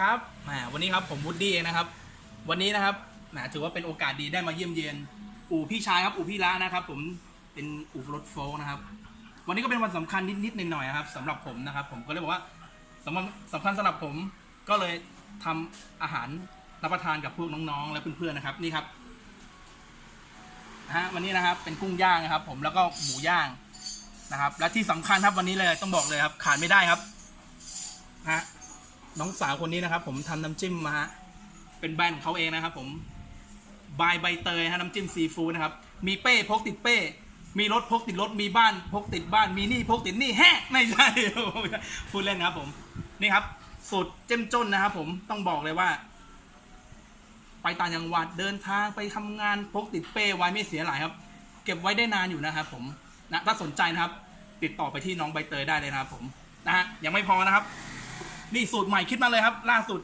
ครับแหมวันนี้ครับผมวูดดี้เองนะครับ วันนี้นะครับแหมถือว่าเป็นโอกาสดีได้มาเยี่ยมเยียน อู่พี่ชายครับ อู่พี่ละนะครับ ผมเป็นอู่รถโฟล์นะครับ วันนี้ก็เป็นวันสำคัญนิดๆหน่อยๆครับสำหรับผมนะครับ ผมก็เลยบอกว่าสำคัญสำคัญสำหรับผมก็เลยทำอาหารรับประทานกับพวกน้องๆ และเพื่อนๆนะครับนี่ครับนะฮะวันนี้นะครับเป็นกุ้งย่างนะครับ ผมแล้วก็หมูย่างนะครับ และที่สำคัญครับวันนี้เลยต้องบอกเลยครับขาดไม่ได้ครับนะฮะ น้องสาวคนนี้นะครับ ผมทำน้ำจิ้มมาฮะเป็นแบรนด์ของเขาเองนะครับ ผมบายใบเตยฮะน้ำจิ้มซีฟู้ดนะครับ มีเป้พกติดเป้ มีรถพกติดรถ มีบ้านพกติดบ้าน มีหนี่พกติดหนี่แฮะไม่ใช่ พูดเล่นนะครับ ผม นี่ครับสูตรเจ้มจนนะครับ ผมต้องบอกเลยว่า ไปต่างจังหวัดเดินทางไปทำงานพกติดเป้ไว้ไม่เสียหลายครับ เก็บไว้ได้นานอยู่นะครับ ผมนะถ้าสนใจนะครับ ติดต่อไปที่น้องใบเตยได้เลยนะครับ ผมนะฮะยังไม่พอนะครับ นี่สูตรใหม่คิดมาเลยครับ ล่าสุด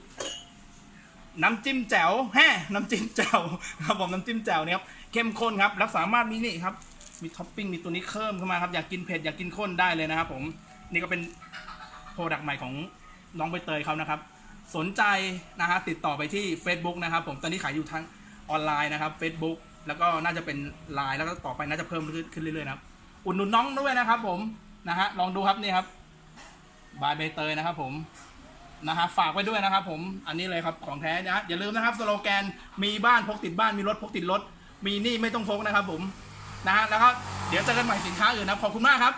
น้ำจิ้มแจ่วแฮ่น้ำจิ้มแจ่วครับผมน้ำจิ้มแจ่วเนี่ยครับเข้มข้นครับแล้วสามารถมีนี่ครับ มีท็อปปิ้งมีตัวนี้เพิ่มเข้ามาครับอยากกินเผ็ดอยากกินข้นได้เลยนะครับ ผมนี่ก็เป็นโปรดักต์ใหม่ของน้องใบเตยเขานะครับ สนใจนะฮะติดต่อไปที่ Facebook นะครับ ผมตอนนี้ขายอยู่ทางออนไลน์นะครับ Facebook แล้วก็น่าจะเป็นไลน์แล้วก็ต่อไปน่าจะเพิ่มขึ้นขึ้นเรื่อยๆนะครับอุดหนุนน้องด้วยนะครับ ผมนะฮะลองดูครับนี่ครับบายใบเตยนะครับผม นะฮะฝากไว้ด้วยนะครับผมอันนี้เลยครับของแท้นะอย่าลืมนะครับสโลแกนมีบ้านพกติดบ้านมีรถพกติดรถ มีหนี่ไม่ต้องพกนะครับผมนะฮะแล้วก็เดี๋ยวเจอกันใหม่สินค้าอื่นนะขอบคุณมากครับ